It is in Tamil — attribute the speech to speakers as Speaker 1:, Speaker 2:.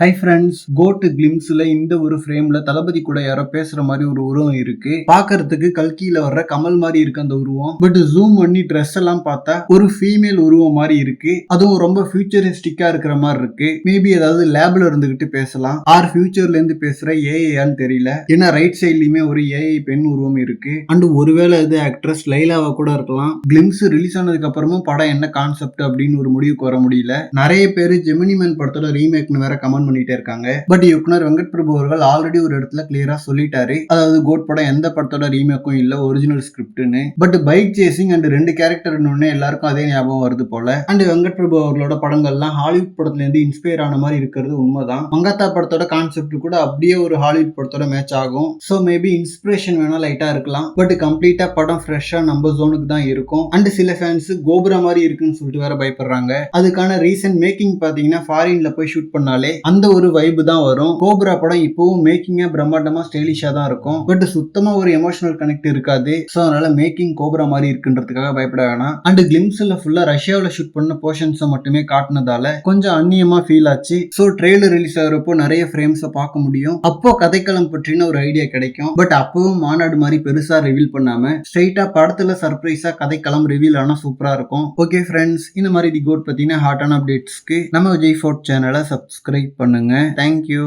Speaker 1: ஹை ஃப்ரெண்ட்ஸ் கோட்டு கிளிம்ஸ்ல இந்த ஒரு ஃப்ரேம்ல தளபதி கூட யாரோ பேசுற மாதிரி ஒரு உருவம் இருக்கு. பார்க்கறதுக்கு கல்கியில வர்ற கமல் மாதிரி இருக்கு அந்த உருவம். பட் ஜூம் பண்ணி ட்ரெஸ் எல்லாம் பார்த்தா ஒரு ஃபீமேல் உருவம் மாதிரி இருக்கு. அதுவும் ரொம்ப ஃபியூச்சரிஸ்டிக்கா இருக்கிற மாதிரி இருக்கு. மேபி ஏதாவது லேப்ல இருந்துகிட்டு பேசலாம். ஆர் ஃபியூச்சர்ல இருந்து பேசுற ஏஐயான்னு தெரியல. ஏன்னா ரைட் சைட்லயுமே ஒரு ஏஐ பெண் உருவம் இருக்கு. அண்ட் ஒருவேளை இது ஆக்ட்ரஸ் லைலாவா கூட இருக்கலாம். கிளிம்ஸ் ரிலீஸ் ஆனதுக்கு அப்புறமும் படம் என்ன கான்செப்ட் அப்படின்னு ஒரு முடிவுக்கு வர முடியல. நிறைய பேர் ஜெமினி மேன் படத்தோட ரீமேக்னு வேற கமெண்ட் பண்ணிட்டே இருக்காங்க. பட் இயக்குனர் வெங்கட் பிரபு அவர்கள் ஆல்ரெடி ஒரு இடத்துல கிளியரா சொல்லிட்டாரு. அதாவது கோட் படம் எந்த படத்தோட ரீமேக்கும் இல்ல ஒரிஜினல் ஸ்கிரிப்ட்னு பட் பைக் சேசிங் அண்ட் ரெண்டு கேரக்டர் எல்லாருக்கும் அதே ஞாபகம் வருது போல. அண்ட் வெங்கட் பிரபு அவர்களோட படங்கள்லாம் ஹாலிவுட் படத்துல இருந்து இன்ஸ்பயர் ஆன மாதிரி இருக்கிறது உண்மைதான். மங்காத்தா படத்தோட கான்செப்ட் கூட அப்படியே ஒரு ஹாலிவுட் படத்தோட மேட்ச் ஆகும். ஸோ மேபி இன்ஸ்பிரேஷன் வேணா லைட்டா இருக்கலாம். பட் கம்ப்ளீட்டா படம் ஃப்ரெஷ்ஷா நம்ம ஜோனுக்கு தான் இருக்கும். அண்ட் சில ஃபேன்ஸ் கோபுரா மாதிரி இருக்குன்னு சொல்லிட்டு வேற பயப்படுறாங்க. அதுக்கான ரீசன் மேக்கிங் பாத்தீங்கன்னா ஃபாரின்ல போய் ஷூட் பண்ணாலே அந்த அந்த ஒரு வைப் தான் வரும். கோபுரா படம் இப்பவும் மேக்கிங்க பிரம்மாண்டமா ஸ்டைலிஷா தான் இருக்கும். பட் சுத்தமா ஒரு எமோஷனல் கனெக்ட் இருக்காது. ஸோ அதனால மேக்கிங் கோபுரா மாதிரி இருக்குன்றதுக்காக பயப்பட வேணாம். அண்ட் கிளிம்ஸ்ல ஃபுல்லா ரஷ்யாவில் ஷூட் பண்ண போர்ஷன்ஸை மட்டுமே காட்டினதால கொஞ்சம் அந்நியமா ஃபீல் ஆச்சு. ஸோ ட்ரெய்லர் ரிலீஸ் ஆகிறப்போ நிறைய ஃப்ரேம்ஸை பார்க்க முடியும். அப்போ கதைக்களம் பற்றின ஒரு ஐடியா கிடைக்கும். பட் அப்பவும் மாநாடு மாதிரி பெருசா ரிவீல் பண்ணாம ஸ்ட்ரைட்டா படத்துல சர்ப்ரைஸா கதைக்களம் ரிவீல் ஆனா சூப்பரா இருக்கும். ஓகே ஃப்ரெண்ட்ஸ் இந்த மாதிரி தி கோட் பத்தின ஹாட்டான அப்டேட்ஸ்க்கு நம்ம விஜய் ஃபோர்ட் சேனலை சப்ஸ்கிரைப் பண்ணுங்க. Thank you